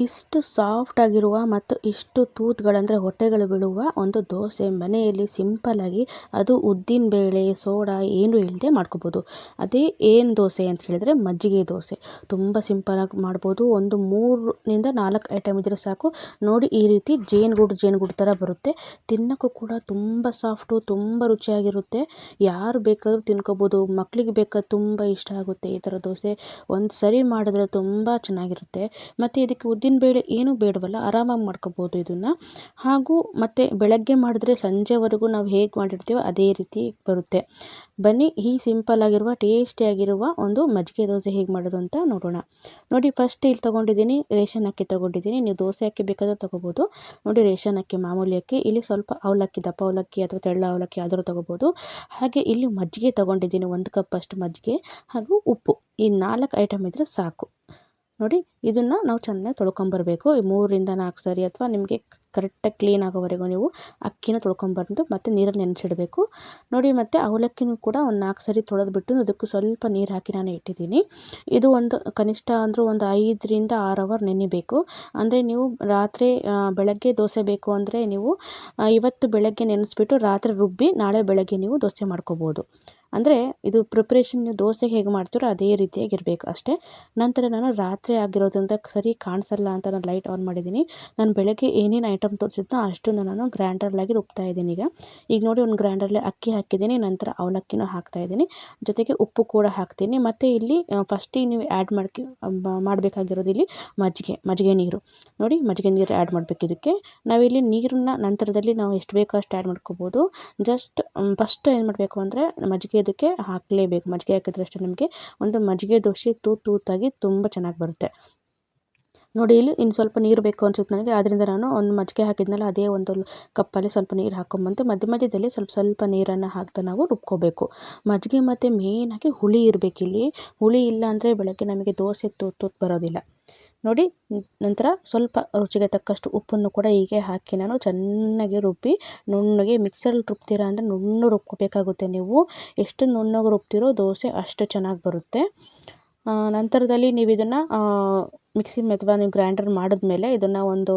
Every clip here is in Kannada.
ಇಷ್ಟು ಸಾಫ್ಟಾಗಿರುವ ಮತ್ತು ಇಷ್ಟು ತೂತ್ಗಳಂದರೆ ಹೊಟ್ಟೆಗಳು ಬೀಳುವ ಒಂದು ದೋಸೆ ಮನೆಯಲ್ಲಿ ಸಿಂಪಲ್ಲಾಗಿ ಅದು ಉದ್ದಿನ ಬೇಳೆ, ಸೋಡಾ ಏನೂ ಇಲ್ಲದೆ ಮಾಡ್ಕೋಬೋದು. ಅದೇ ಏನು ದೋಸೆ ಅಂತ ಹೇಳಿದರೆ ಮಜ್ಜಿಗೆ ದೋಸೆ. ತುಂಬ ಸಿಂಪಲಾಗಿ ಮಾಡ್ಬೋದು. ಒಂದು ಮೂರರಿಂದ ನಾಲ್ಕು ಐಟಮ್ ಇದ್ದರೆ ಸಾಕು. ನೋಡಿ ಈ ರೀತಿ ಜೇನುಗೂಡು ಜೇನುಗೂಡು ಥರ ಬರುತ್ತೆ. ತಿನ್ನೋಕ್ಕೂ ಕೂಡ ತುಂಬ ಸಾಫ್ಟು, ತುಂಬ ರುಚಿಯಾಗಿರುತ್ತೆ. ಯಾರು ಬೇಕಾದರೂ ತಿನ್ಕೋಬೋದು. ಮಕ್ಕಳಿಗೆ ಬೇಕಾದ್ರೆ ತುಂಬ ಇಷ್ಟ ಆಗುತ್ತೆ ಈ ಥರ ದೋಸೆ. ಒಂದು ಸರಿ ಮಾಡಿದ್ರೆ ತುಂಬ ಚೆನ್ನಾಗಿರುತ್ತೆ. ಮತ್ತು ಇದಕ್ಕೆ ಉದ್ದಿನ ಬೇಳೆ ಏನೂ ಬೇಡವಲ್ಲ, ಆರಾಮಾಗಿ ಮಾಡ್ಕೋಬೋದು ಇದನ್ನು. ಹಾಗೂ ಮತ್ತು ಬೆಳಗ್ಗೆ ಮಾಡಿದ್ರೆ ಸಂಜೆವರೆಗೂ ನಾವು ಹೇಗೆ ಮಾಡಿರ್ತೀವೋ ಅದೇ ರೀತಿ ಬರುತ್ತೆ. ಬನ್ನಿ, ಈ ಸಿಂಪಲ್ ಆಗಿರುವ ಟೇಸ್ಟಿಯಾಗಿರುವ ಒಂದು ಮಜ್ಜಿಗೆ ದೋಸೆ ಹೇಗೆ ಮಾಡೋದು ಅಂತ ನೋಡೋಣ. ನೋಡಿ ಫಸ್ಟ್ ಇಲ್ಲಿ ತೊಗೊಂಡಿದ್ದೀನಿ, ರೇಷನ್ ಅಕ್ಕಿ ತೊಗೊಂಡಿದ್ದೀನಿ. ನೀವು ದೋಸೆ ಅಕ್ಕಿ ಬೇಕಾದ್ರೆ ತೊಗೋಬೋದು. ನೋಡಿ, ರೇಷನ್ ಅಕ್ಕಿ ಮಾಮೂಲಿ ಅಕ್ಕಿ. ಇಲ್ಲಿ ಸ್ವಲ್ಪ ಅವಲಕ್ಕಿ ದಪ್ಪ ಅವಲಕ್ಕಿ ಅಥವಾ ತೆಳ್ಳ ಅವಲಕ್ಕಿ ಆದರೂ ತೊಗೋಬೋದು. ಹಾಗೆ ಇಲ್ಲಿ ಮಜ್ಜಿಗೆ ತೊಗೊಂಡಿದ್ದೀನಿ, ಒಂದು ಕಪ್ ಅಷ್ಟು ಮಜ್ಜಿಗೆ. ಹಾಗೂ ಉಪ್ಪು. ಈ ನಾಲ್ಕು ಐಟಮ್ ಇದ್ದರೆ ಸಾಕು. ನೋಡಿ, ಇದನ್ನು ನಾವು ಚೆನ್ನಾಗಿ ತೊಳ್ಕೊಂಬರ್ಬೇಕು. ಮೂರರಿಂದ ನಾಲ್ಕು ಸರಿ ಅಥವಾ ನಿಮಗೆ ಕರೆಕ್ಟಾಗಿ ಕ್ಲೀನ್ ಆಗೋವರೆಗೂ ನೀವು ಅಕ್ಕಿನ ತೊಳ್ಕೊಂಬಂದು ಮತ್ತು ನೀರಲ್ಲಿ ನೆನೆಸಿಡಬೇಕು. ನೋಡಿ, ಮತ್ತು ಅವಲಕ್ಕಿನೂ ಕೂಡ ಒಂದು ನಾಲ್ಕು ಸರಿ ತೊಳೆದ್ಬಿಟ್ಟು ಅದಕ್ಕೂ ಸ್ವಲ್ಪ ನೀರು ಹಾಕಿ ನಾನು ಇಟ್ಟಿದ್ದೀನಿ. ಇದು ಒಂದು ಕನಿಷ್ಠ ಅಂದರೂ ಒಂದು ಐದರಿಂದ ಆರು ಅವರ್ ನೆನಿಬೇಕು. ಅಂದರೆ ನೀವು ರಾತ್ರಿ ಬೆಳಗ್ಗೆ ದೋಸೆ ಬೇಕು ಅಂದರೆ ನೀವು ಇವತ್ತು ಬೆಳಗ್ಗೆ ನೆನೆಸ್ಬಿಟ್ಟು ರಾತ್ರಿ ರುಬ್ಬಿ ನಾಳೆ ಬೆಳಗ್ಗೆ ನೀವು ದೋಸೆ ಮಾಡ್ಕೋಬೋದು. ಅಂದರೆ ಇದು ಪ್ರಿಪ್ರೇಷನ್ ನೀವು ದೋಸೆಗೆ ಹೇಗೆ ಮಾಡ್ತೀರೋ ಅದೇ ರೀತಿಯಾಗಿರಬೇಕು ಅಷ್ಟೇ. ನಂತರ ನಾನು ರಾತ್ರಿ ಆಗಿರೋದ್ರಿಂದ ಸರಿ ಕಾಣಿಸಲ್ಲ ಅಂತ ನಾನು ಲೈಟ್ ಆನ್ ಮಾಡಿದ್ದೀನಿ. ನಾನು ಬೆಳಗ್ಗೆ ಏನೇನು ಐಟಮ್ ತೋರಿಸಿದ್ನೋ ಅಷ್ಟನ್ನು ನಾನು ಗ್ರ್ಯಾಂಡರ್ಲಾಗಿ ರುಬ್ತಾ ಇದ್ದೀನಿ ಈಗ. ಈಗ ನೋಡಿ ಒಂದು ಗ್ರ್ಯಾಂಡರ್ಲಿ ಅಕ್ಕಿ ಹಾಕಿದ್ದೀನಿ, ನಂತರ ಅವಲಕ್ಕಿನೂ ಹಾಕ್ತಾ ಇದ್ದೀನಿ. ಜೊತೆಗೆ ಉಪ್ಪು ಕೂಡ ಹಾಕ್ತೀನಿ. ಮತ್ತು ಇಲ್ಲಿ ಫಸ್ಟಿಗೆ ನೀವು ಆ್ಯಡ್ ಮಾಡ್ಕಿ ಮಾಡಬೇಕಾಗಿರೋದು ಇಲ್ಲಿ ಮಜ್ಜಿಗೆ ಮಜ್ಜಿಗೆ ನೀರು. ನೋಡಿ ಮಜ್ಜಿಗೆ ನೀರು ಆ್ಯಡ್ ಮಾಡಬೇಕು ಇದಕ್ಕೆ. ನಾವಿಲ್ಲಿ ನೀರನ್ನು ನಂತರದಲ್ಲಿ ನಾವು ಎಷ್ಟು ಬೇಕೋ ಅಷ್ಟು ಆ್ಯಡ್ ಮಾಡ್ಕೋಬೋದು. ಜಸ್ಟ್ ಫಸ್ಟ್ ಏನು ಮಾಡಬೇಕು ಅಂದರೆ ಮಜ್ಜಿಗೆ ಇದಕ್ಕೆ ಹಾಕಲೇಬೇಕು. ಮಜ್ಜಿಗೆ ಹಾಕಿದ್ರೆ ಅಷ್ಟೇ ನಮಗೆ ಒಂದು ಮಜ್ಜಿಗೆ ದೋಸೆ ತೂತು ತೂತಾಗಿ ತುಂಬ ಚೆನ್ನಾಗಿ ಬರುತ್ತೆ. ನೋಡಿ, ಇಲ್ಲಿ ಇನ್ನು ಸ್ವಲ್ಪ ನೀರು ಬೇಕು ಅನ್ಸುತ್ತೆ ನನಗೆ. ಆದ್ದರಿಂದ ನಾನು ಒಂದು ಮಜ್ಜಿಗೆ ಹಾಕಿದ್ಮೇಲೆ ಅದೇ ಒಂದು ಕಪ್ಪಲ್ಲಿ ಸ್ವಲ್ಪ ನೀರು ಹಾಕೊಂಬಂತು ಮಧ್ಯ ಮಧ್ಯದಲ್ಲಿ ಸ್ವಲ್ಪ ಸ್ವಲ್ಪ ನೀರನ್ನು ಹಾಕ್ತಾ ನಾವು ರುಬ್ಕೋಬೇಕು. ಮಜ್ಜಿಗೆ ಮತ್ತು ಮೇಯ್ನಾಗಿ ಹುಳಿ ಇರಬೇಕಿಲ್ಲಿ. ಹುಳಿ ಇಲ್ಲ ಅಂದರೆ ಬೆಳಗ್ಗೆ ನಮಗೆ ದೋಸೆ ತೂತು ಬರೋದಿಲ್ಲ. ನೋಡಿ ನಂತರ ಸ್ವಲ್ಪ ರುಚಿಗೆ ತಕ್ಕಷ್ಟು ಉಪ್ಪನ್ನು ಕೂಡ ಹೀಗೆ ಹಾಕಿ ನಾನು ಚೆನ್ನಾಗಿ ರುಬ್ಬಿ, ನುಣ್ಣಗೆ ಮಿಕ್ಸರಲ್ಲಿ ರುಬ್ತೀರಾ ಅಂದರೆ ನುಣ್ಣು ರುಬ್ಕೋಬೇಕಾಗುತ್ತೆ ನೀವು. ಎಷ್ಟು ನುಣ್ಣಗೆ ರುಬ್ತೀರೋ ದೋಸೆ ಅಷ್ಟು ಚೆನ್ನಾಗಿ ಬರುತ್ತೆ. ನಂತರದಲ್ಲಿ ನೀವು ಇದನ್ನು ಮಿಕ್ಸಿ ಅಥವಾ ನೀವು ಗ್ರೈಂಡರ್ ಮಾಡಿದ್ಮೇಲೆ ಇದನ್ನು ಒಂದು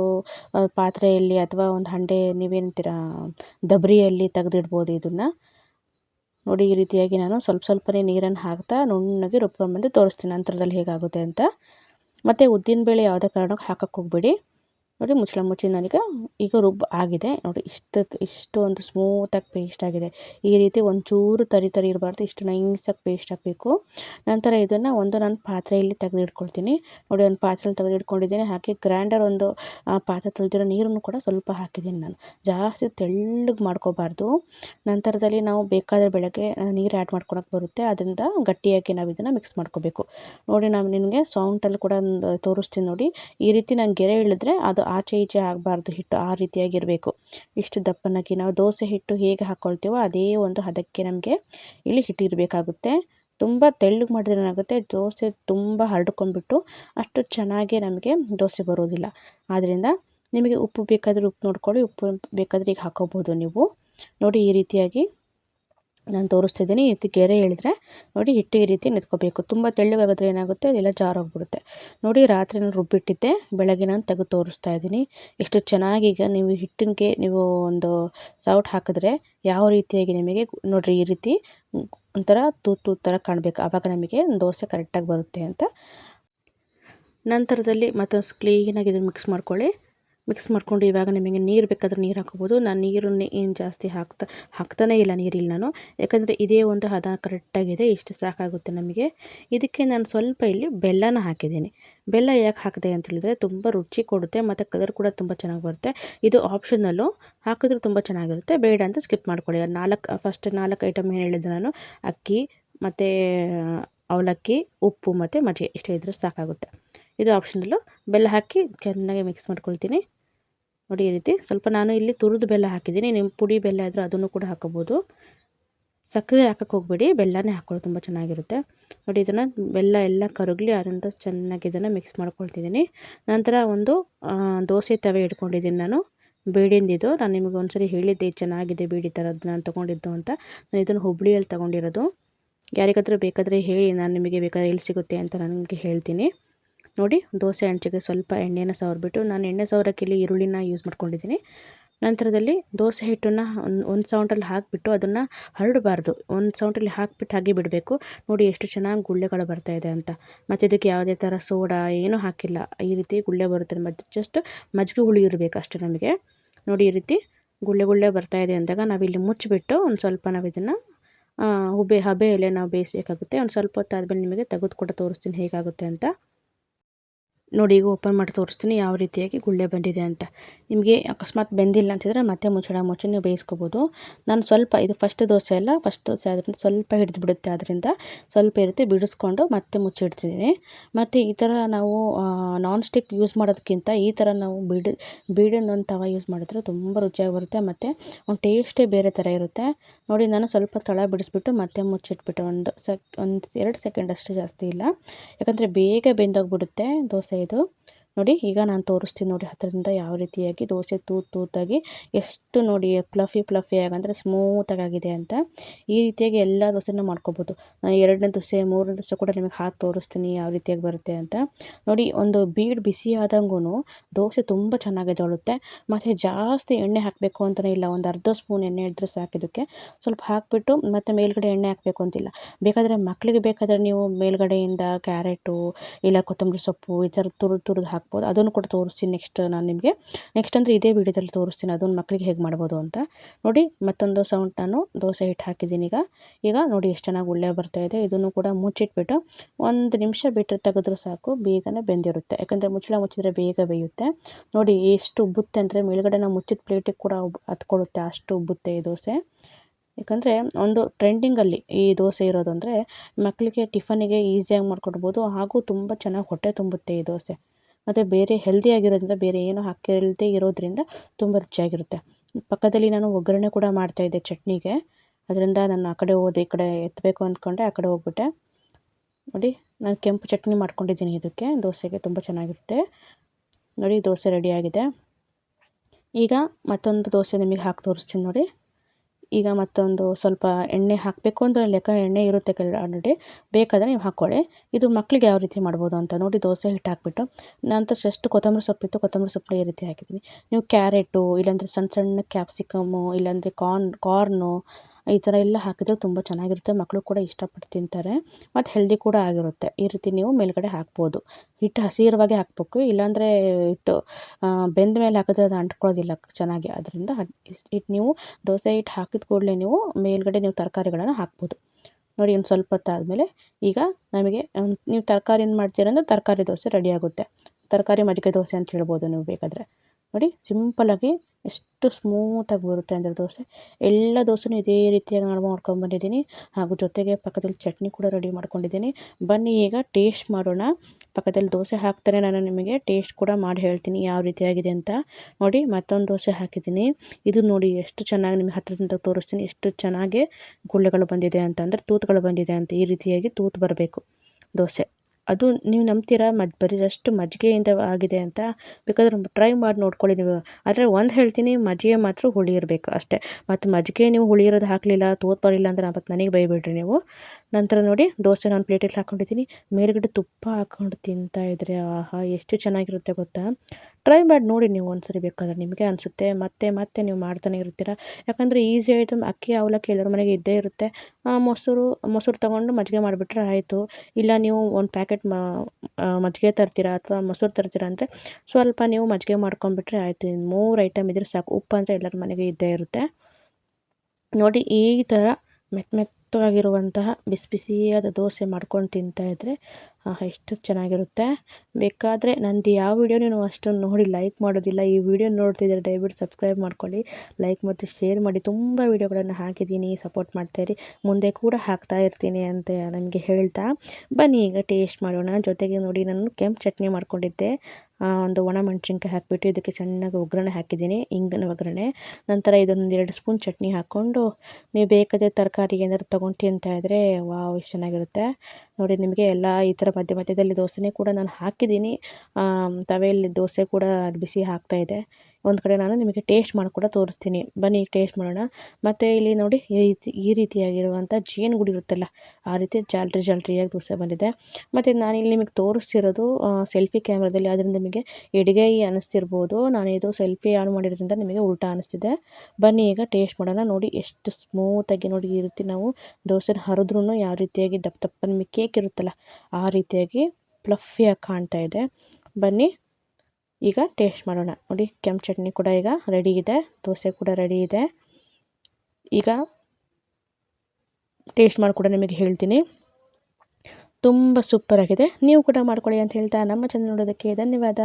ಪಾತ್ರೆಯಲ್ಲಿ ಅಥವಾ ಒಂದು ಹಂಡೆ, ನೀವೇನಂತೀರ, ದಬರಿಯಲ್ಲಿ ತೆಗೆದಿಡ್ಬೋದು ಇದನ್ನು. ನೋಡಿ, ಈ ರೀತಿಯಾಗಿ ನಾನು ಸ್ವಲ್ಪ ಸ್ವಲ್ಪನೇ ನೀರನ್ನು ಹಾಕ್ತಾ ನುಣ್ಣಗೆ ರುಬ್ಕೊಂಡ್ಬಂದು ತೋರಿಸ್ತೀನಿ ನಂತರದಲ್ಲಿ ಹೇಗಾಗುತ್ತೆ ಅಂತ. ಮತ್ತು ಉದ್ದಿನಬೇಳೆ ಯಾವುದೇ ಕಾರಣಕ್ಕೆ ಹಾಕಕ್ಕೆ ಹೋಗಬೇಡಿ. ನೋಡಿ ಮುಚ್ಚಳ ಮುಚ್ಚಿ ನನಗೆ ಈಗ ರುಬ್ಬ ಆಗಿದೆ. ನೋಡಿ ಇಷ್ಟು ಇಷ್ಟು ಒಂದು ಸ್ಮೂತಾಗಿ ಪೇಸ್ಟ್ ಆಗಿದೆ. ಈ ರೀತಿ ಒಂಚೂರು ತರಿ ತರಿ ಇರಬಾರ್ದು. ಇಷ್ಟು ನೈಸಾಗಿ ಪೇಸ್ಟ್ ಹಾಕಬೇಕು ನಂತರ ಇದನ್ನು ಒಂದು ನಾನು ಪಾತ್ರೆಯಲ್ಲಿ ತೆಗೆದಿಟ್ಕೊಳ್ತೀನಿ. ನೋಡಿ ಒಂದು ಪಾತ್ರೆಯಲ್ಲಿ ತೆಗೆದಿಟ್ಕೊಂಡಿದ್ದೀನಿ. ಹಾಕಿ ಗ್ರೈಂಡರ್ ಒಂದು ಪಾತ್ರೆ ತೊಳೆದಿರೋ ನೀರನ್ನು ಕೂಡ ಸ್ವಲ್ಪ ಹಾಕಿದ್ದೀನಿ ನಾನು. ಜಾಸ್ತಿ ತೆಳ್ಳಗೆ ಮಾಡ್ಕೋಬಾರ್ದು. ನಂತರದಲ್ಲಿ ನಾವು ಬೇಕಾದರೆ ಬೆಳಗ್ಗೆ ನೀರು ಆ್ಯಡ್ ಮಾಡ್ಕೊಳಕ್ಕೆ ಬರುತ್ತೆ. ಅದರಿಂದ ಗಟ್ಟಿಯಾಗಿ ನಾವು ಇದನ್ನು ಮಿಕ್ಸ್ ಮಾಡ್ಕೋಬೇಕು. ನೋಡಿ ನಾನು ನಿಮಗೆ ಸೌಂಟಲ್ಲಿ ಕೂಡ ತೋರಿಸ್ತೀನಿ ನೋಡಿ. ಈ ರೀತಿ ನಾನು ಗೆರೆ ಇಳಿದ್ರೆ ಅದು ಆಚೆ ಈಚೆ ಆಗಬಾರ್ದು, ಹಿಟ್ಟು ಆ ರೀತಿಯಾಗಿರಬೇಕು. ಇಷ್ಟು ದಪ್ಪನಕ್ಕಿ ನಾವು ದೋಸೆ ಹಿಟ್ಟು ಹೇಗೆ ಹಾಕ್ಕೊಳ್ತೀವೋ ಅದೇ ಒಂದು ಹದಕ್ಕೆ ನಮಗೆ ಇಲ್ಲಿ ಹಿಟ್ಟು ಇರಬೇಕಾಗುತ್ತೆ. ತುಂಬ ತೆಳ್ಳಗೆ ಮಾಡಿದ್ರೆ ಏನಾಗುತ್ತೆ, ದೋಸೆ ತುಂಬ ಹರಡ್ಕೊಂಡ್ಬಿಟ್ಟು ಅಷ್ಟು ಚೆನ್ನಾಗಿ ನಮಗೆ ದೋಸೆ ಬರೋದಿಲ್ಲ. ಆದ್ದರಿಂದ ನಿಮಗೆ ಉಪ್ಪು ಬೇಕಾದರೆ ಉಪ್ಪು ನೋಡ್ಕೊಳ್ಳಿ, ಉಪ್ಪು ಬೇಕಾದರೆ ಈಗ ಹಾಕೋಬೋದು ನೀವು. ನೋಡಿ ಈ ರೀತಿಯಾಗಿ ನಾನು ತೋರಿಸ್ತಿದ್ದೀನಿ. ಈ ರೀತಿ ಗೆರೆ ಎಳೆದ್ರೆ ನೋಡಿ ಹಿಟ್ಟು ಈ ರೀತಿ ನಿಂತ್ಕೋಬೇಕು. ತುಂಬ ತೆಳ್ಳಗಾಗಿದ್ರೆ ಏನಾಗುತ್ತೆ? ಅದೆಲ್ಲ ಜಾರೋಗ್ಬಿಡುತ್ತೆ. ನೋಡಿ ರಾತ್ರಿ ನಾನು ರುಬ್ಬಿಟ್ಟಿದ್ದೆ. ಬೆಳಗ್ಗೆ ನಾನು ತೆಗೆದು ತೋರಿಸ್ತಾ ಇದ್ದೀನಿ. ಎಷ್ಟು ಚೆನ್ನಾಗಿ ಈಗ ನೀವು ಹಿಟ್ಟಿನಗೆ ನೀವು ಒಂದು ಸೌಟ್ ಹಾಕಿದ್ರೆ ಯಾವ ರೀತಿಯಾಗಿ ನಿಮಗೆ ನೋಡಿರಿ ಈ ರೀತಿ ಒಂಥರ ತೂತು ತೂತು ಥರ ಕಾಣಬೇಕು. ಆವಾಗ ನಮಗೆ ದೋಸೆ ಕರೆಕ್ಟಾಗಿ ಬರುತ್ತೆ ಅಂತ. ನಂತರದಲ್ಲಿ ಮತ್ತೊಂದು ಕ್ಲೀನಾಗಿ ಇದನ್ನು ಮಿಕ್ಸ್ ಮಾಡ್ಕೊಳ್ಳಿ. ಮಿಕ್ಸ್ ಮಾಡಿಕೊಂಡು ಇವಾಗ ನಿಮಗೆ ನೀರು ಬೇಕಾದ್ರೆ ನೀರು ಹಾಕೋಬೋದು. ನಾನು ನೀರನ್ನೇ ಏನು ಜಾಸ್ತಿ ಹಾಕ್ತಾ, ಹಾಕ್ತಾನೆ ಇಲ್ಲ ನೀರಿಲ್ಲ ನಾನು. ಯಾಕಂದರೆ ಇದೇ ಒಂದು ಹದ ಕರೆಕ್ಟಾಗಿದೆ ಇಷ್ಟು ಸಾಕಾಗುತ್ತೆ ನಮಗೆ. ಇದಕ್ಕೆ ನಾನು ಸ್ವಲ್ಪ ಇಲ್ಲಿ ಬೆಲ್ಲನ ಹಾಕಿದ್ದೀನಿ. ಬೆಲ್ಲ ಯಾಕೆ ಹಾಕಿದೆ ಅಂತ ಹೇಳಿದ್ರೆ ತುಂಬ ರುಚಿ ಕೊಡುತ್ತೆ, ಮತ್ತು ಕಲರ್ ಕೂಡ ತುಂಬ ಚೆನ್ನಾಗಿ ಬರುತ್ತೆ. ಇದು ಆಪ್ಷನಲ್ಲು ಹಾಕಿದ್ರೆ ತುಂಬ ಚೆನ್ನಾಗಿರುತ್ತೆ. ಬೇಡ ಅಂತ ಸ್ಕಿಪ್ ಮಾಡ್ಕೊಳ್ಳಿ. ನಾಲ್ಕು ಫಸ್ಟ್ ನಾಲ್ಕು ಐಟಮ್ ಏನು ಹೇಳಿದೆ ನಾನು? ಅಕ್ಕಿ, ಮತ್ತು ಅವಲಕ್ಕಿ, ಉಪ್ಪು, ಮತ್ತು ಮಜ್ಜಿಗೆ. ಇಷ್ಟೇ ಇದ್ದರೆ ಸಾಕಾಗುತ್ತೆ. ಇದು ಆಪ್ಷನಲ್ಲು ಬೆಲ್ಲ ಹಾಕಿ ಚೆನ್ನಾಗಿ ಮಿಕ್ಸ್ ಮಾಡ್ಕೊಳ್ತೀನಿ. ನೋಡಿ ಈ ರೀತಿ. ಸ್ವಲ್ಪ ನಾನು ಇಲ್ಲಿ ತುರಿದು ಬೆಲ್ಲ ಹಾಕಿದ್ದೀನಿ. ನಿಮ್ಮ ಪುಡಿ ಬೆಲ್ಲ ಆದರೂ ಅದನ್ನು ಕೂಡ ಹಾಕೋಬೋದು ಸಕ್ಕರೆ ಹಾಕಕ್ಕೆ ಹೋಗಬೇಡಿ. ಬೆಲ್ಲನೇ ಹಾಕ್ಕೊಳ್ಳಿ ತುಂಬ ಚೆನ್ನಾಗಿರುತ್ತೆ. ನೋಡಿ ಇದನ್ನು ಬೆಲ್ಲ ಎಲ್ಲ ಕರಗಲಿ ಅದರಿಂದ ಚೆನ್ನಾಗಿ ಇದನ್ನು ಮಿಕ್ಸ್ ಮಾಡ್ಕೊಳ್ತಿದ್ದೀನಿ. ನಂತರ ಒಂದು ದೋಸೆ ತವೆ ಇಟ್ಕೊಂಡಿದ್ದೀನಿ ನಾನು. ಬೇಡಿಂದಿದ್ದು ನಾನು ನಿಮಗೆ ಒಂದ್ಸರಿ ಹೇಳಿದ್ದೆ ಚೆನ್ನಾಗಿದೆ ಬೇಡಿ ಥರದ್ದು ನಾನು ತೊಗೊಂಡಿದ್ದು ಅಂತ. ನಾನು ಇದನ್ನು ಹುಬ್ಳಿಯಲ್ಲಿ ತೊಗೊಂಡಿರೋದು. ಯಾರಿಗಾದರೂ ಬೇಕಾದರೆ ಹೇಳಿ, ನಾನು ನಿಮಗೆ ಬೇಕಾದ್ರೆ ಎಲ್ಲಿ ಸಿಗುತ್ತೆ ಅಂತ ನಾನು ನಿಮಗೆ ಹೇಳ್ತೀನಿ. ನೋಡಿ ದೋಸೆ ಹಂಚಿಗೆ ಸ್ವಲ್ಪ ಎಣ್ಣೆನ ಸವರ್ಬಿಟ್ಟು ನಾನು ಎಣ್ಣೆ ಸವರಕ್ಕೆ ಇಲ್ಲಿ ಈರುಳ್ಳಿನ ಯೂಸ್ ಮಾಡ್ಕೊಂಡಿದ್ದೀನಿ. ನಂತರದಲ್ಲಿ ದೋಸೆ ಹಿಟ್ಟನ್ನು ಒಂದು ಒಂದು ಸೌಂಡಲ್ಲಿ ಹಾಕಿಬಿಟ್ಟು ಅದನ್ನು ಹರಡಬಾರ್ದು. ಒಂದು ಸೌಂಡಲ್ಲಿ ಹಾಕಿಬಿಟ್ಟು ಹಾಗೆ ಬಿಡಬೇಕು. ನೋಡಿ ಎಷ್ಟು ಚೆನ್ನಾಗಿ ಗುಳ್ಳೆಗಳು ಬರ್ತಾ ಇದೆ ಅಂತ. ಮತ್ತು ಇದಕ್ಕೆ ಯಾವುದೇ ಥರ ಸೋಡಾ ಏನೂ ಹಾಕಿಲ್ಲ. ಈ ರೀತಿ ಗುಳ್ಳೆ ಬರುತ್ತೆ ಮತ್ತು ಜಸ್ಟ್ ಮಜ್ಜಿಗೆ ಹುಳಿ ಇರಬೇಕು ಅಷ್ಟೇ ನಮಗೆ. ನೋಡಿ ಈ ರೀತಿ ಗುಳ್ಳೆ ಗುಳ್ಳೆ ಬರ್ತಾ ಇದೆ ಅಂದಾಗ ನಾವಿಲ್ಲಿ ಮುಚ್ಚಿಬಿಟ್ಟು ಒಂದು ಸ್ವಲ್ಪ ನಾವು ಇದನ್ನು ಹುಬೆ ಹಬೆಯಲ್ಲೇ ನಾವು ಬೇಯಿಸಬೇಕಾಗುತ್ತೆ. ಒಂದು ಸ್ವಲ್ಪ ಹೊತ್ತು ಆದಮೇಲೆ ನಿಮಗೆ ತೆಗೆದು ಕೂಡ ತೋರಿಸ್ತೀನಿ ಹೇಗಾಗುತ್ತೆ ಅಂತ. ನೋಡಿ ಈಗ ಓಪನ್ ಮಾಡಿ ತೋರಿಸ್ತೀನಿ ಯಾವ ರೀತಿಯಾಗಿ ಗುಳ್ಳೆ ಬಂದಿದೆ ಅಂತ. ನಿಮಗೆ ಅಕಸ್ಮಾತ್ ಬೆಂದಿಲ್ಲ ಅಂತಿದ್ರೆ ಮತ್ತೆ ಮುಚ್ಚಳ ಮುಚ್ಚಿ ನೀವು ಬೇಯಿಸ್ಕೋಬೋದು. ನಾನು ಸ್ವಲ್ಪ ಇದು ಫಸ್ಟ್ ದೋಸೆ ಅಲ್ಲ ಫಸ್ಟ್ ದೋಸೆ ಆದ್ರಿಂದ ಸ್ವಲ್ಪ ಹಿಡಿದು ಬಿಡುತ್ತೆ ಅದರಿಂದ ಸ್ವಲ್ಪ ಇರುತ್ತೆ, ಬಿಡಿಸ್ಕೊಂಡು ಮತ್ತೆ ಮುಚ್ಚಿಡ್ತಿದ್ದೀನಿ ಮತ್ತು ಈ ಥರ ನಾವು ನಾನ್ ಸ್ಟಿಕ್ ಯೂಸ್ ಮಾಡೋದಕ್ಕಿಂತ ಈ ಥರ ನಾವು ಬೀಡು ಬೀಡಿನ ಒಂದು ತವ ಯೂಸ್ ಮಾಡಿದ್ರೆ ತುಂಬ ರುಚಿಯಾಗಿ ಬರುತ್ತೆ ಮತ್ತು ಒಂದು ಟೇಸ್ಟೇ ಬೇರೆ ಥರ ಇರುತ್ತೆ. ನೋಡಿ ನಾನು ಸ್ವಲ್ಪ ತಳ ಬಿಡಿಸ್ಬಿಟ್ಟು ಮತ್ತೆ ಮುಚ್ಚಿಟ್ಬಿಟ್ಟು ಒಂದು ಸೆಕ್ ಒಂದು ಎರಡು ಸೆಕೆಂಡ್ ಅಷ್ಟೇ ಜಾಸ್ತಿ ಇಲ್ಲ. ಯಾಕಂದರೆ ಬೇಗ ಬೆಂದೋಗ್ಬಿಡುತ್ತೆ ದೋಸೆ. ಇದು ನೋಡಿ, ಈಗ ನಾನು ತೋರಿಸ್ತೀನಿ ನೋಡಿ ಹತ್ತಿರದಿಂದ ಯಾವ ರೀತಿಯಾಗಿ ದೋಸೆ ತೂತು ತೂತಾಗಿ ಎಷ್ಟು ನೋಡಿ ಪ್ಲಫಿ ಪ್ಲಫಿ ಆಗಂದರೆ ಸ್ಮೂತಾಗಿ ಆಗಿದೆ ಅಂತ. ಈ ರೀತಿಯಾಗಿ ಎಲ್ಲ ದೋಸೆನೂ ಮಾಡ್ಕೋಬೋದು. ನಾನು ಎರಡನೇ ದೋಸೆ, ಮೂರನೇ ದೋಸೆ ಕೂಡ ನಿಮಗೆ ಹಾಕಿ ತೋರಿಸ್ತೀನಿ ಯಾವ ರೀತಿಯಾಗಿ ಬರುತ್ತೆ ಅಂತ. ನೋಡಿ, ಒಂದು ಬೀಡ್ ಬಿಸಿ ಆದಂಗೂ ದೋಸೆ ತುಂಬ ಚೆನ್ನಾಗಿ ತೊಳುತ್ತೆ ಮತ್ತು ಜಾಸ್ತಿ ಎಣ್ಣೆ ಹಾಕಬೇಕು ಅಂತಲೇ ಇಲ್ಲ, ಒಂದು ಅರ್ಧ ಸ್ಪೂನ್ ಎಣ್ಣೆ ಇದ್ದರೆ ಸಾಕಿದ್ದಕ್ಕೆ ಸ್ವಲ್ಪ ಹಾಕಿಬಿಟ್ಟು ಮತ್ತು ಮೇಲ್ಗಡೆ ಎಣ್ಣೆ ಹಾಕಬೇಕು ಅಂತಿಲ್ಲ. ಬೇಕಾದರೆ ಮಕ್ಕಳಿಗೆ ಬೇಕಾದರೆ ನೀವು ಮೇಲ್ಗಡೆಯಿಂದ ಕ್ಯಾರೆಟು, ಇಲ್ಲ ಕೊತ್ತಂಬರಿ ಸೊಪ್ಪು ಈ ಥರ ತುರಿದು ತುರಿದು ಹಾಕ್ಬೋದು ಅದನ್ನು ಕೂಡ ತೋರಿಸ್ತೀನಿ ನೆಕ್ಸ್ಟ್ ನಾನು ನಿಮಗೆ. ನೆಕ್ಸ್ಟ್ ಅಂದರೆ ಇದೇ ವಿಡಿಯೋದಲ್ಲಿ ತೋರಿಸ್ತೀನಿ ಅದನ್ನು ಮಕ್ಕಳಿಗೆ ಹೇಗೆ ಮಾಡ್ಬೋದು ಅಂತ. ನೋಡಿ, ಮತ್ತೊಂದು ಸೌಂಡ್ ನಾನು ದೋಸೆ ಹಿಟ್ಟು ಹಾಕಿದ್ದೀನಿ ಈಗ. ಈಗ ನೋಡಿ ಎಷ್ಟು ಚೆನ್ನಾಗಿ ಬರ್ತಾ ಇದೆ. ಇದನ್ನು ಕೂಡ ಮುಚ್ಚಿಟ್ಬಿಟ್ಟು ಒಂದು ನಿಮಿಷ ಬಿಟ್ಟರೆ ತೆಗೆದ್ರೆ ಸಾಕು, ಬೇಗನೆ ಬೆಂದಿರುತ್ತೆ. ಯಾಕಂದರೆ ಮುಚ್ಚಳ ಮುಚ್ಚಿದ್ರೆ ಬೇಗ ಬೇಯುತ್ತೆ. ನೋಡಿ, ಎಷ್ಟು ಉಬ್ಬುತ್ತೆ ಅಂದರೆ ಮೇಲ್ಗಡೆ ನಾವು ಮುಚ್ಚಿದ ಪ್ಲೇಟಿಗೆ ಕೂಡ ಹತ್ಕೊಳ್ಳುತ್ತೆ ಅಷ್ಟು ಉಬ್ಬುತ್ತೆ ಈ ದೋಸೆ. ಯಾಕಂದರೆ ಒಂದು ಟ್ರೆಂಡಿಂಗಲ್ಲಿ ಈ ದೋಸೆ ಇರೋದು ಅಂದರೆ ಮಕ್ಕಳಿಗೆ ಟಿಫನಿಗೆ ಈಸಿಯಾಗಿ ಮಾಡಿಕೊಡ್ಬೋದು. ಹಾಗೂ ತುಂಬ ಚೆನ್ನಾಗಿ ಹೊಟ್ಟೆ ತುಂಬುತ್ತೆ ಈ ದೋಸೆ. ಮತ್ತು ಬೇರೆ ಹೆಲ್ದಿಯಾಗಿರೋದ್ರಿಂದ ಬೇರೆ ಏನು ಹಾಕಿಲ್ಲದೆ ಇರೋದ್ರಿಂದ ತುಂಬ ರುಚಿಯಾಗಿರುತ್ತೆ. ಪಕ್ಕದಲ್ಲಿ ನಾನು ಒಗ್ಗರಣೆ ಕೂಡ ಮಾಡ್ತಾಯಿದ್ದೆ ಚಟ್ನಿಗೆ. ಅದರಿಂದ ನಾನು ಆ ಕಡೆ ಹೋದೆ, ಈ ಕಡೆ ಎತ್ತಬೇಕು ಅಂದ್ಕೊಂಡೆ, ಆ ಕಡೆ ಹೋಗ್ಬಿಟ್ಟೆ. ನೋಡಿ, ನಾನು ಕೆಂಪು ಚಟ್ನಿ ಮಾಡ್ಕೊಂಡಿದ್ದೀನಿ ಇದಕ್ಕೆ. ದೋಸೆಗೆ ತುಂಬ ಚೆನ್ನಾಗಿರುತ್ತೆ. ನೋಡಿ, ದೋಸೆ ರೆಡಿಯಾಗಿದೆ ಈಗ ಮತ್ತೊಂದು ದೋಸೆ ನಿಮಗೆ ಹಾಕಿ ತೋರಿಸ್ತೀನಿ ನೋಡಿ. ಈಗ ಮತ್ತೊಂದು ಸ್ವಲ್ಪ ಎಣ್ಣೆ ಹಾಕಬೇಕು ಅಂದರೆ ಲೆಕ್ಕ ಎಣ್ಣೆ ಇರುತ್ತೆ ಕೆಲ ಆಲ್ರೆಡಿ. ಬೇಕಾದರೆ ನೀವು ಹಾಕ್ಕೊಳ್ಳಿ. ಇದು ಮಕ್ಕಳಿಗೆ ಯಾವ ರೀತಿ ಮಾಡ್ಬೋದು ಅಂತ ನೋಡಿ ದೋಸೆ ಹಿಟ್ಟು ಹಾಕ್ಬಿಟ್ಟು. ನಂತರ ಜಸ್ಟ್ ಕೊತ್ತಂಬರಿ ಸೊಪ್ಪಿತ್ತು ಕೊತ್ತಂಬರಿ ಸೊಪ್ಪು ಈ ರೀತಿ ಹಾಕಿದ್ದೀನಿ. ನೀವು ಕ್ಯಾರೆಟು, ಇಲ್ಲಾಂದರೆ ಸಣ್ಣ ಸಣ್ಣ ಕ್ಯಾಪ್ಸಿಕಮ್ಮು ಇಲ್ಲಾಂದರೆ ಕಾರ್ನ್, ಕಾರ್ನು ಈ ಥರ ಎಲ್ಲ ಹಾಕಿದ್ರೆ ತುಂಬ ಚೆನ್ನಾಗಿರುತ್ತೆ. ಮಕ್ಕಳು ಕೂಡ ಇಷ್ಟಪಟ್ಟು ತಿಂತಾರೆ. ಮತ್ತು ಹೆಲ್ದಿ ಕೂಡ ಆಗಿರುತ್ತೆ. ಈ ರೀತಿ ನೀವು ಮೇಲುಗಡೆ ಹಾಕ್ಬೋದು. ಹಿಟ್ಟು ಹಸಿ ಇರುವಾಗೆ ಹಾಕಬೇಕು. ಇಲ್ಲಾಂದರೆ ಹಿಟ್ಟು ಬೆಂದ ಮೇಲೆ ಹಾಕಿದ್ರೆ ಅದು ಅಂಟ್ಕೊಳ್ಳೋದಿಲ್ಲ ಚೆನ್ನಾಗಿ. ಅದರಿಂದ ಹಿಟ್ಟು ನೀವು ದೋಸೆ ಹಿಟ್ಟು ಹಾಕಿದ ಕೂಡಲೇ ನೀವು ಮೇಲುಗಡೆ ನೀವು ತರಕಾರಿಗಳನ್ನು ಹಾಕ್ಬೋದು. ನೋಡಿ ಒಂದು ಸ್ವಲ್ಪ ಹೊತ್ತಾದಮೇಲೆ ಈಗ ನಮಗೆ ನೀವು ತರಕಾರಿ ಏನು ಮಾಡ್ತೀರಂದ್ರೆ ತರಕಾರಿ ದೋಸೆ ರೆಡಿ ಆಗುತ್ತೆ. ತರಕಾರಿ ಮಜ್ಜಿಗೆ ದೋಸೆ ಅಂತ ಹೇಳ್ಬೋದು ನೀವು ಬೇಕಾದರೆ. ನೋಡಿ ಸಿಂಪಲ್ಲಾಗಿ ಎಷ್ಟು ಸ್ಮೂತಾಗಿ ಬರುತ್ತೆ ಅಂದರೆ ದೋಸೆ. ಎಲ್ಲ ದೋಸೆನೂ ಇದೇ ರೀತಿಯಾಗಿ ನಾನು ಮಾಡ್ಕೊಂಡ್ಬಂದಿದ್ದೀನಿ ಹಾಗೂ ಜೊತೆಗೆ ಪಕ್ಕದಲ್ಲಿ ಚಟ್ನಿ ಕೂಡ ರೆಡಿ ಮಾಡ್ಕೊಂಡಿದ್ದೀನಿ. ಬನ್ನಿ ಈಗ ಟೇಸ್ಟ್ ಮಾಡೋಣ. ಪಕ್ಕದಲ್ಲಿ ದೋಸೆ ಹಾಕ್ತಾನೆ ನಾನು ನಿಮಗೆ ಟೇಸ್ಟ್ ಕೂಡ ಮಾಡಿ ಹೇಳ್ತೀನಿ ಯಾವ ರೀತಿಯಾಗಿದೆ ಅಂತ. ನೋಡಿ, ಮತ್ತೊಂದು ದೋಸೆ ಹಾಕಿದ್ದೀನಿ. ಇದು ನೋಡಿ ಎಷ್ಟು ಚೆನ್ನಾಗಿ ನಿಮಗೆ ಹತ್ತಿರದಿಂದ ತೋರಿಸ್ತೀನಿ. ಎಷ್ಟು ಚೆನ್ನಾಗಿ ಗುಳ್ಳೆಗಳು ಬಂದಿದೆ ಅಂತ ಅಂದರೆ ತೂತುಗಳು ಬಂದಿದೆ ಅಂತ ಈ ರೀತಿಯಾಗಿ ತೂತು ಬರಬೇಕು ದೋಸೆ. ಅದು ನೀವು ನಂಬ್ತೀರಾ? ಮಜ್ ಬರೀ ಅಷ್ಟು ಮಜ್ಜಿಗೆಯಿಂದ ಆಗಿದೆ ಅಂತ ಬೇಕಾದ್ರೆ ಟ್ರೈ ಮಾಡಿ ನೋಡ್ಕೊಳ್ಳಿ ನೀವು. ಆದರೆ ಒಂದು ಹೇಳ್ತೀನಿ ಮಜ್ಜಿಗೆ ಮಾತ್ರ ಹುಳಿ ಇರಬೇಕು ಅಷ್ಟೇ. ಮತ್ತು ಮಜ್ಜಿಗೆ ನೀವು ಹುಳಿ ಇರೋದು ಹಾಕಲಿಲ್ಲ ತೋತ್ ಬರಲಿಲ್ಲ ಅಂದರೆ ಮತ್ತು ನನಗೆ ಬೈಬೇಡ್ರಿ ನೀವು. ನಂತರ ನೋಡಿ ದೋಸೆ ನಾನು ಪ್ಲೇಟಲ್ಲಿ ಹಾಕ್ಕೊಂಡಿದ್ದೀನಿ ಮೇಲುಗಡೆ ತುಪ್ಪ ಹಾಕ್ಕೊಂಡು ತಿಂತಾಯಿದ್ರೆ ಆಹಾ, ಎಷ್ಟು ಚೆನ್ನಾಗಿರುತ್ತೆ ಗೊತ್ತಾ? ಟ್ರೈ ಮಾಡಿ ನೋಡಿ ನೀವು ಒಂದ್ಸರಿ ಬೇಕಾದ್ರೆ ನಿಮಗೆ ಅನಿಸುತ್ತೆ. ಮತ್ತೆ ಮತ್ತೆ ನೀವು ಮಾಡ್ತಾನೆ ಇರ್ತೀರ. ಯಾಕಂದರೆ ಈಸಿ ಆಯಿತು, ಅಕ್ಕಿ ಅವಲಕ್ಕಿ ಎಲ್ಲರ ಮನೆಗೆ ಇದ್ದೇ ಇರುತ್ತೆ. ಮೊಸರು ಮೊಸರು ತೊಗೊಂಡು ಮಜ್ಜಿಗೆ ಮಾಡಿಬಿಟ್ರೆ ಆಯಿತು. ಇಲ್ಲ ನೀವು ಒಂದು ಪ್ಯಾಕೆಟ್ ಮಜ್ಜಿಗೆ ತರ್ತೀರಾ ಅಥವಾ ಮೊಸರು ತರ್ತೀರಾ ಅಂದರೆ ಸ್ವಲ್ಪ ನೀವು ಮಜ್ಜಿಗೆ ಮಾಡ್ಕೊಂಬಿಟ್ರೆ ಆಯಿತು. ಮೂರು ಐಟಮ್ ಇದ್ರೆ ಸಾಕು. ಉಪ್ಪು ಅಂದರೆ ಎಲ್ಲರ ಮನೆಗೆ ಇದ್ದೇ ಇರುತ್ತೆ. ನೋಡಿ ಈ ಥರ ಮೆತ್ತ ಮೆತ್ತವಾಗಿರುವಂತಹ ಬಿಸಿ ಬಿಸಿಯಾದ ದೋಸೆ ಮಾಡ್ಕೊಂಡು ತಿಂತಾಯಿದ್ರೆ ಆಹಾ, ಎಷ್ಟು ಚೆನ್ನಾಗಿರುತ್ತೆ. ಬೇಕಾದರೆ ನಂದು ಯಾವ ವೀಡಿಯೋ ನೀವು ಅಷ್ಟೊಂದು ನೋಡಿ ಲೈಕ್ ಮಾಡೋದಿಲ್ಲ, ಈ ವಿಡಿಯೋ ನೋಡ್ತಿದ್ದರೆ ದಯವಿಟ್ಟು ಸಬ್ಸ್ಕ್ರೈಬ್ ಮಾಡ್ಕೊಳ್ಳಿ. ಲೈಕ್ ಮತ್ತು ಶೇರ್ ಮಾಡಿ, ತುಂಬ ವೀಡಿಯೋಗಳನ್ನು ಹಾಕಿದ್ದೀನಿ ಸಪೋರ್ಟ್ ಮಾಡ್ತಾಯಿರಿ ಮುಂದೆ ಕೂಡ ಹಾಕ್ತಾ ಇರ್ತೀನಿ ಅಂತ ನನಗೆ ಹೇಳ್ತಾ ಬನ್ನಿ. ಈಗ ಟೇಸ್ಟ್ ಮಾಡೋಣ. ಜೊತೆಗೆ ನೋಡಿ, ನಾನು ಕೆಂಪು ಚಟ್ನಿ ಮಾಡ್ಕೊಂಡಿದ್ದೆ. ಒಂದು ಒಣಮೆಣ್ಸಿನ್ಕಾಯಿ ಹಾಕಿಬಿಟ್ಟು ಇದಕ್ಕೆ ಚೆನ್ನಾಗಿ ಒಗ್ಗರಣೆ ಹಾಕಿದ್ದೀನಿ. ಇಂಗಿನ ಒಗ್ಗರಣೆ. ನಂತರ ಇದೊಂದು ಎರಡು ಸ್ಪೂನ್ ಚಟ್ನಿ ಹಾಕ್ಕೊಂಡು, ನೀವು ಬೇಕಾದ ತರಕಾರಿ ಏನಾದ್ರು ಅಂತ ಹೇಳಿದ್ರೆ, ವಾವ್, ಎಷ್ಟು ಚೆನ್ನಾಗಿರುತ್ತೆ. ನೋಡಿ, ನಿಮಗೆ ಎಲ್ಲ ಈ ಥರ ಮಧ್ಯ ಮಧ್ಯದಲ್ಲಿ ದೋಸೆನೇ ಕೂಡ ನಾನು ಹಾಕಿದ್ದೀನಿ. ತವೆಯಲ್ಲಿ ದೋಸೆ ಕೂಡ ಬಿಸಿ ಆಗ್ತಾಯಿದೆ ಒಂದು ಕಡೆ ನಾನು ನಿಮಗೆ ಟೇಸ್ಟ್ ಮಾಡಿ ಕೂಡ ತೋರಿಸ್ತೀನಿ. ಬನ್ನಿ ಟೇಸ್ಟ್ ಮಾಡೋಣ. ಮತ್ತು ಇಲ್ಲಿ ನೋಡಿ ಈ ರೀತಿ, ಈ ರೀತಿಯಾಗಿರುವಂಥ ಗುಡಿ ಇರುತ್ತಲ್ಲ, ಆ ರೀತಿ ಜಾಲ್ರಿ ಜಾಲ್ರಿಯಾಗಿ ದೋಸೆ ಬಂದಿದೆ. ಮತ್ತು ನಾನಿಲ್ಲಿ ನಿಮಗೆ ತೋರಿಸ್ತಿರೋದು ಸೆಲ್ಫಿ ಕ್ಯಾಮ್ರಾದಲ್ಲಿ ಅದರಿಂದ ನಿಮಗೆ ಎಡಗೈ ನಾನು ಇದು ಸೆಲ್ಫಿ ಆನ್ ಮಾಡಿರೋದ್ರಿಂದ ನಿಮಗೆ ಉಲ್ಟ ಅನ್ನಿಸ್ತಿದೆ ಬನ್ನಿ ಈಗ ಟೇಸ್ಟ್ ಮಾಡೋಣ. ನೋಡಿ ಎಷ್ಟು ಸ್ಮೂತಾಗಿ ನೋಡಿ ಈ ರೀತಿ ನಾವು ದೋಸೆನ ಹರಿದ್ರೂ ಯಾವ ರೀತಿಯಾಗಿ ದಪ್ಪ ದಪ್ಪ ನಿಮಗೆ ಕೇಕ್ ಇರುತ್ತಲ್ಲ, ಆ ರೀತಿಯಾಗಿ ಪ್ಲಫಿಯಾಗಿ ಕಾಣ್ತಾ ಇದೆ. ಬನ್ನಿ. ಈಗ ಟೇಸ್ಟ್ ಮಾಡೋಣ. ನೋಡಿ, ಕೆಂಪು ಚಟ್ನಿ ಕೂಡ ಈಗ ರೆಡಿ ಇದೆ. ದೋಸೆ ಕೂಡ ರೆಡಿ ಇದೆ. ಈಗ ಟೇಸ್ಟ್ ಮಾಡಿ ಕೂಡ ನಿಮಗೆ ಹೇಳ್ತೀನಿ. ತುಂಬ ಸೂಪರಾಗಿದೆ ನೀವು ಕೂಡ ಮಾಡ್ಕೊಳ್ಳಿ ಅಂತ ಹೇಳ್ತಾ ನಮ್ಮ ಚಾನಲ್ ನೋಡೋದಕ್ಕೆ ಧನ್ಯವಾದ.